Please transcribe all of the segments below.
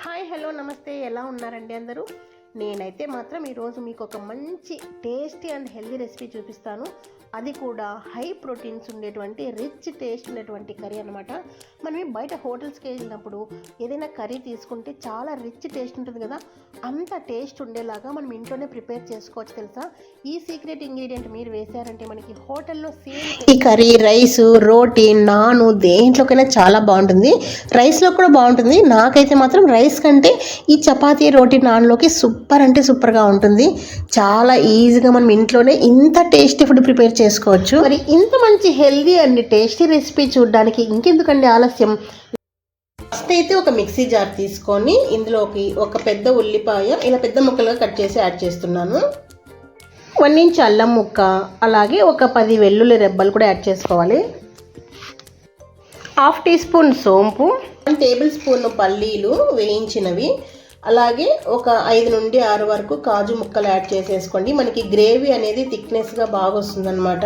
Hi hello నమస్తే. ఎలా ఉన్నారండి అందరూ? నేనైతే మాత్రం ఈరోజు మీకు ఒక మంచి టేస్టీ అండ్ హెల్దీ రెసిపీ చూపిస్తాను. అది కూడా హై ప్రోటీన్స్ ఉండేటువంటి రిచ్ టేస్ట్ ఉండేటువంటి కర్రీ అనమాట మనం బయట హోటల్స్కి వెళ్ళినప్పుడు ఏదైనా కర్రీ తీసుకుంటే చాలా రిచ్ టేస్ట్ ఉంటుంది కదా. అంత టేస్ట్ ఉండేలాగా మనం ఇంట్లోనే ప్రిపేర్ చేసుకోవచ్చు తెలుసా? ఈ సీక్రెట్ ఇంగ్రీడియంట్ మీరు వేశారంటే మనకి హోటల్లో సేమ్ ఈ కర్రీ రైస్ రోటీ నాను దేంట్లోకైనా చాలా బాగుంటుంది. రైస్లో కూడా బాగుంటుంది. నాకైతే మాత్రం రైస్ కంటే ఈ చపాతీ రోటీ నాన్లోకి సూపర్ అంటే సూపర్గా ఉంటుంది. చాలా ఈజీగా మనం ఇంట్లోనే ఇంత టేస్టీ ఫుడ్ ప్రిపేర్ చేసుకోవచ్చు. మరి ఇంత మంచి హెల్దీ అండ్ టేస్టీ రెసిపీ చూడడానికి ఇంకెందుకండి ఆలస్యం? ఫస్ట్ అయితే ఒక మిక్సీ జార్ తీసుకొని ఇందులోకి ఒక పెద్ద ఉల్లిపాయ ఇలా పెద్ద ముక్కలుగా కట్ చేసి యాడ్ చేస్తున్నాను. వన్ ఇంచ్ అల్లం ముక్క అలాగే ఒక పది వెల్లుల్లి రెబ్బలు కూడా యాడ్ చేసుకోవాలి. హాఫ్ టీ స్పూన్ సోంపు వన్ టేబుల్ స్పూన్ పల్లీలు వేయించినవి. అలాగే ఒక ఐదు నుండి ఆరు వరకు కాజు ముక్కలు యాడ్ చేసేసుకోండి. మనకి గ్రేవీ అనేది థిక్నెస్గా బాగా వస్తుందన్నమాట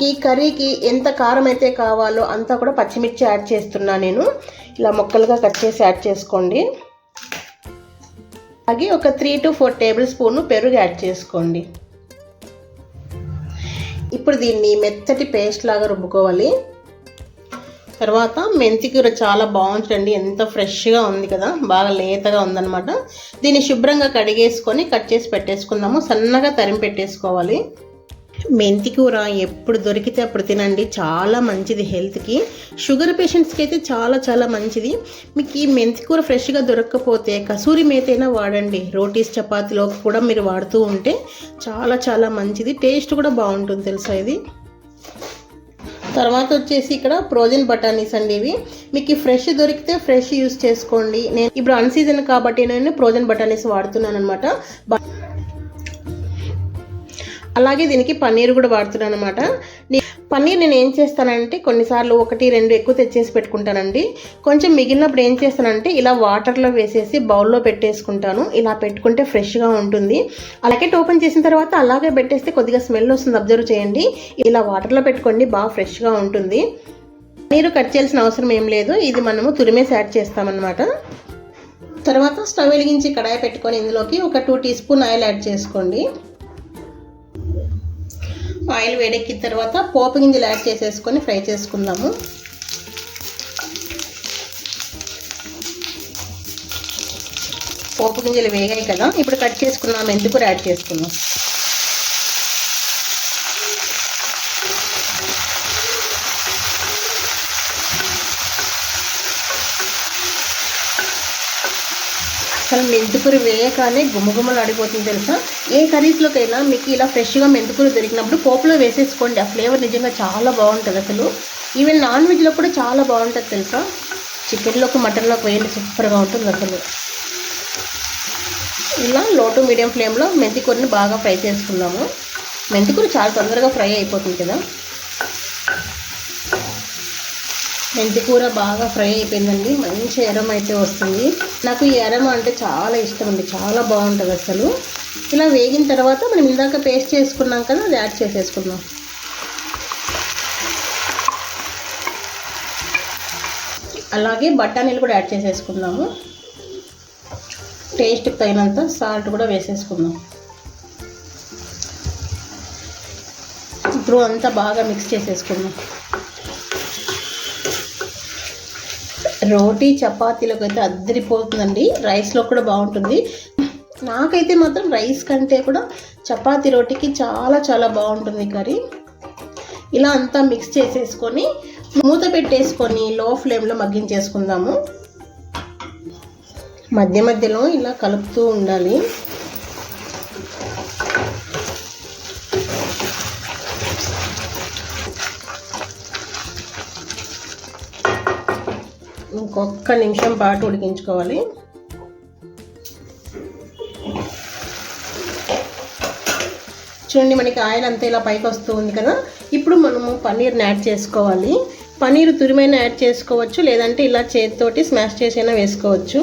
ఈ కర్రీకి ఎంత కారం అయితే కావాలో అంతా కూడా పచ్చిమిర్చి యాడ్ చేస్తున్నా నేను. ఇలా ముక్కలుగా కట్ చేసి యాడ్ చేసుకోండి. అలాగే ఒక three to four tablespoon పెరుగు యాడ్ చేసుకోండి. ఇప్పుడు దీన్ని మెత్తటి పేస్ట్ లాగా రుబ్బుకోవాలి. తర్వాత మెంతి కూర చాలా బాగుంటుందండి. ఎంత ఫ్రెష్గా ఉంది కదా. బాగా లేతగా ఉందన్నమాట. దీన్ని శుభ్రంగా కడిగేసుకొని కట్ చేసి పెట్టేసుకుందాము. సన్నగా తరిమి పెట్టేసుకోవాలి. మెంతి కూర ఎప్పుడు దొరికితే అప్పుడు తినండి. చాలా మంచిది హెల్త్కి షుగర్ పేషెంట్స్కి అయితే చాలా చాలా మంచిది. మీకు ఈ మెంతి కూర ఫ్రెష్గా దొరకకపోతే కసూరి మేతైనా వాడండి. రోటీస్ చపాతీలో కూడా మీరు వాడుతూ ఉంటే చాలా చాలా మంచిది. టేస్ట్ కూడా బాగుంటుంది తెలుసా ఇది? తర్వాత వచ్చేసి ఇక్కడ ఫ్రోజన్ బఠానీస్ అండి ఇవి. మీకు ఫ్రెష్ దొరికితే ఫ్రెష్ యూస్ చేసుకోండి. నేను ఇప్పుడు అన్ సీజన్ కాబట్టి నేను ఫ్రోజన్ బఠానీస్ వాడుతున్నాను అనమాట అలాగే దీనికి పన్నీర్ కూడా వాడుతున్నాను అనమాట పన్నీర్ నేను ఏం చేస్తానంటే కొన్నిసార్లు ఒకటి రెండు ఎక్కువ తెచ్చేసి పెట్టుకుంటానండి. కొంచెం మిగిలినప్పుడు ఏం చేస్తానంటే ఇలా వాటర్లో వేసేసి బౌల్లో పెట్టేసుకుంటాను. ఇలా పెట్టుకుంటే ఫ్రెష్గా ఉంటుంది. అలాగే ఓపెన్ చేసిన తర్వాత అలాగే పెట్టేస్తే కొద్దిగా స్మెల్ వస్తుంది. అబ్జర్వ్ చేయండి. ఇలా వాటర్లో పెట్టుకోండి బాగా ఫ్రెష్గా ఉంటుంది. పన్నీరు కట్ చేయాల్సిన అవసరం ఏం లేదు. ఇది మనము తురిమేసి యాడ్ చేస్తామన్నమాట. తర్వాత స్టవ్ వెలిగించి కడాయి పెట్టుకొని ఇందులోకి ఒక two teaspoon oil add చేసుకోండి. ఆయిల్ వేడెక్కిన తర్వాత పోపు గింజలు యాడ్ చేసేసుకొని ఫ్రై చేసుకుందాము. పోపు గింజలు వేగాయి కదా ఇప్పుడు కట్ చేసుకున్నాం ఎందుకు యాడ్ చేసుకుందాం అసలు మెంతుకూర వేయగానే గుమ్మగుమ్మలు ఆడిపోతుంది తెలుసా? ఏ కర్రీస్లోకైనా మీకు ఇలా ఫ్రెష్గా మెంతుకూర దొరికినప్పుడు పోపులో వేసేసుకోండి. ఆ ఫ్లేవర్ నిజంగా చాలా బాగుంటుంది అసలు. ఈవెన్ నాన్ వెజ్లో కూడా చాలా బాగుంటుంది తెలుసా? చికెన్లోకి మటన్లోకి వేయండి సూపర్గా ఉంటుంది అసలు. ఇలా లో టు మీడియం ఫ్లేమ్లో మెంతికూరని బాగా ఫ్రై చేసుకున్నాము. మెంతికూర చాలా తొందరగా ఫ్రై అయిపోతుంది కదా? మెంతి కూర బాగా ఫ్రై అయిపోయిందండి. మంచి ఎరం అయితే వస్తుంది. నాకు ఈ ఎరం అంటే చాలా ఇష్టం అండి. చాలా బాగుంటుంది అసలు. ఇలా వేగిన తర్వాత మనం ఇందాక పేస్ట్ చేసుకున్నాం కదా అది యాడ్ చేసేసుకుందాం. అలాగే బఠానీలు కూడా యాడ్ చేసేసుకుందాము. టేస్ట్కి తగినంత సాల్ట్ కూడా వేసేసుకుందాం. ఇప్పుడు అంతా బాగా మిక్స్ చేసేసుకుందాం. రోటీ చపాతీలకు అయితే అద్దరిపోతుందండి. రైస్లో కూడా బాగుంటుంది. నాకైతే మాత్రం రైస్ కంటే కూడా చపాతీ రోటీకి చాలా చాలా బాగుంటుంది కర్రీ. ఇలా అంతా మిక్స్ చేసేసుకొని మూత పెట్టేసుకొని లో ఫ్లేమ్లో మగ్గించేసుకుందాము. మధ్య మధ్యలో ఇలా కలుపుతూ ఉండాలి. ఇంకొక నిమిషం పాటు ఉడికించుకోవాలి. చూడండి మనకి ఆయిల్ అంతా ఇలా పైకి వస్తూ ఉంది కదా. ఇప్పుడు మనము పన్నీర్ని యాడ్ చేసుకోవాలి. పన్నీర్ తురిమైన యాడ్ చేసుకోవచ్చు లేదంటే ఇలా చేతితోటి స్మాష్ చేసైనా వేసుకోవచ్చు.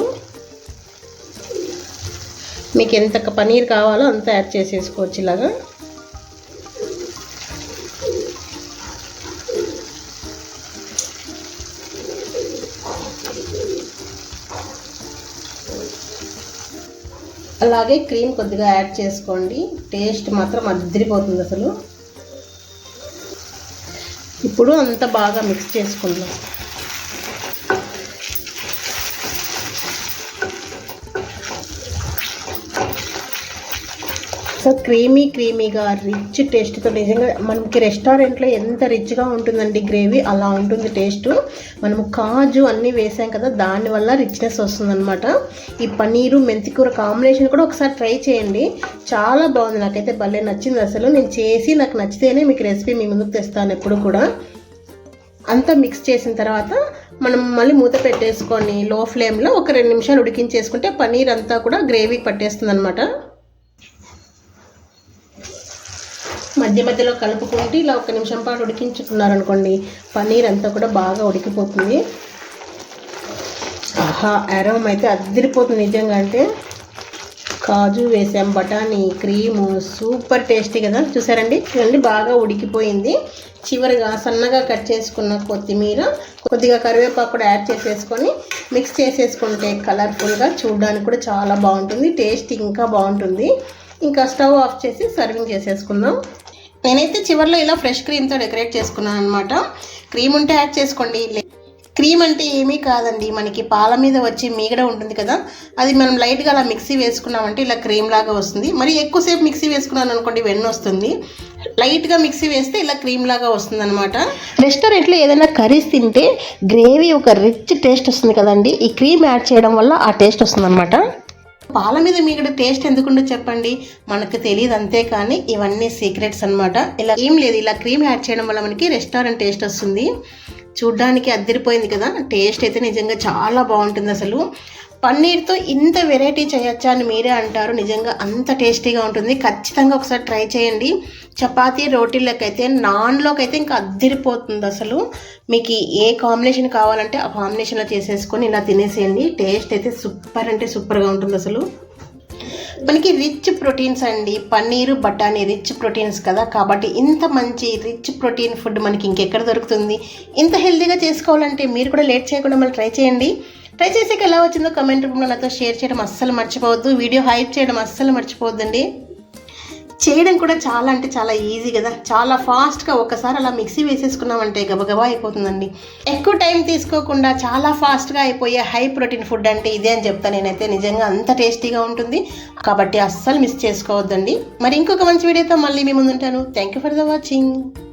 మీకు ఎంత పన్నీర్ కావాలో అంత యాడ్ చేసేసుకోవచ్చు ఇలాగా. అలాగే క్రీమ్ కొద్దిగా యాడ్ చేసుకోండి. టేస్ట్ మాత్రం అద్దరిపోతుంది అసలు. ఇప్పుడు అంతా బాగా మిక్స్ చేసుకుందాం. సో క్రీమీ క్రీమీగా రిచ్ టేస్ట్తో నిజంగా మనకి రెస్టారెంట్లో ఎంత రిచ్గా ఉంటుందండి గ్రేవీ అలా ఉంటుంది టేస్ట్. మనము కాజు అన్నీ వేసాం కదా దానివల్ల రిచ్నెస్ వస్తుందన్నమాట. ఈ పన్నీరు మెంతికూర కాంబినేషన్ కూడా ఒకసారి ట్రై చేయండి. చాలా బాగుంది నాకైతే భలే నచ్చింది అసలు. నేను చేసి నాకు నచ్చితేనే మీకు రెసిపీ మీ ముందుకు తెస్తాను ఎప్పుడు కూడా. అంతా మిక్స్ చేసిన తర్వాత మనం మళ్ళీ మూత పెట్టేసుకొని లో ఫ్లేమ్లో ఒక రెండు నిమిషాలు ఉడికించేసుకుంటే పన్నీర్ అంతా కూడా గ్రేవీకి పట్టేస్తుంది అనమాట మధ్య మధ్యలో కలుపుకుంటూ ఇలా ఒక నిమిషం పాటు ఉడికించుకున్నారనుకోండి పన్నీర్ అంతా కూడా బాగా ఉడికిపోతుంది. ఆహా అరోమ్ అయితే అదిరిపోతుంది నిజంగా అంటే. కాజు వేసాం బఠానీ క్రీము సూపర్ టేస్టీ కదా. చూసారండి? చూడండి బాగా ఉడికిపోయింది. చివరిగా సన్నగా కట్ చేసుకున్న కొత్తిమీర కొద్దిగా కరివేపాకు కూడా యాడ్ చేసేసుకొని మిక్స్ చేసేసుకుంటే కలర్ఫుల్గా చూడడానికి కూడా చాలా బాగుంటుంది టేస్ట్ ఇంకా బాగుంటుంది. ఇంకా స్టవ్ ఆఫ్ చేసి సర్వింగ్ చేసేసుకుందాం. నేనైతే చివరిలో ఇలా ఫ్రెష్ క్రీమ్తో డెకరేట్ చేసుకున్నాను అనమాట క్రీమ్ ఉంటే యాడ్ చేసుకోండి. లే- క్రీమ్ అంటే ఏమీ కాదండి. మనకి పాల మీద వచ్చి మీగడ ఉంటుంది కదా అది మనం లైట్గా అలా మిక్సీ వేసుకున్నామంటే ఇలా క్రీమ్ లాగా వస్తుంది. మరి ఎక్కువసేపు మిక్సీ వేసుకున్నాను అనుకోండి వెన్న వస్తుంది. లైట్గా మిక్సీ వేస్తే ఇలా క్రీమ్ లాగా వస్తుంది అనమాట రెస్టారెంట్లో ఏదైనా కర్రీస్ తింటే గ్రేవీ ఒక రిచ్ టేస్ట్ వస్తుంది కదండి. ఈ క్రీమ్ యాడ్ చేయడం వల్ల ఆ టేస్ట్ వస్తుంది పాల మీద మీకు టేస్ట్ ఎందుకుండో చెప్పండి. మనకు తెలియదు అంతే కానీ ఇవన్నీ సీక్రెట్స్ అన్నమాట. ఇలా ఏం లేదు ఇలా క్రీమ్ యాడ్ చేయడం వల్ల మనకి రెస్టారెంట్ టేస్ట్ వస్తుంది. చూడ్డానికి అద్దరిపోయింది కదా. టేస్ట్ అయితే నిజంగా చాలా బాగుంటుంది అసలు. పన్నీర్తో ఇంత వెరైటీ చేయొచ్చా అని మీరే అంటారు. నిజంగా అంత టేస్టీగా ఉంటుంది. ఖచ్చితంగా ఒకసారి ట్రై చేయండి. చపాతీ రోటీలకైతే అయితే నాన్లోకి అయితే ఇంకా అద్దరిపోతుంది అసలు. మీకు ఏ కాంబినేషన్ కావాలంటే ఆ కాంబినేషన్లో చేసేసుకొని ఇలా తినేసేయండి. టేస్ట్ అయితే సూపర్ అంటే సూపర్గా ఉంటుంది అసలు. మనకి రిచ్ ప్రోటీన్స్ అండి. పన్నీరు బఠానీ రిచ్ ప్రోటీన్స్ కదా. కాబట్టి ఇంత మంచి రిచ్ ప్రోటీన్ ఫుడ్ మనకి ఇంకెక్కడ దొరుకుతుంది? ఇంత హెల్తీగా చేసుకోవాలంటే మీరు కూడా లేట్ చేయకుండా మళ్ళీ ట్రై చేయండి. ట్రై చేసాక ఎలా వచ్చిందో కమెంట్ రూమ్లో నాతో షేర్ చేయడం అస్సలు మర్చిపోవద్దు. వీడియో హైప్ చేయడం అస్సలు మర్చిపోవద్దండి. చేయడం కూడా చాలా అంటే చాలా ఈజీ కదా. చాలా ఫాస్ట్గా ఒకసారి అలా మిక్సీ వేసేసుకున్నామంటే గబగబా అయిపోతుందండి. ఎక్కువ టైం తీసుకోకుండా చాలా ఫాస్ట్గా అయిపోయే హై ప్రోటీన్ ఫుడ్ అంటే ఇదే అని చెప్తాను నేనైతే. నిజంగా అంత టేస్టీగా ఉంటుంది. కాబట్టి అస్సలు మిస్ చేసుకోవద్దండి. మరి ఇంకొక మంచి వీడియోతో మళ్ళీ మీ ముందుంటాను. Thank you for the watching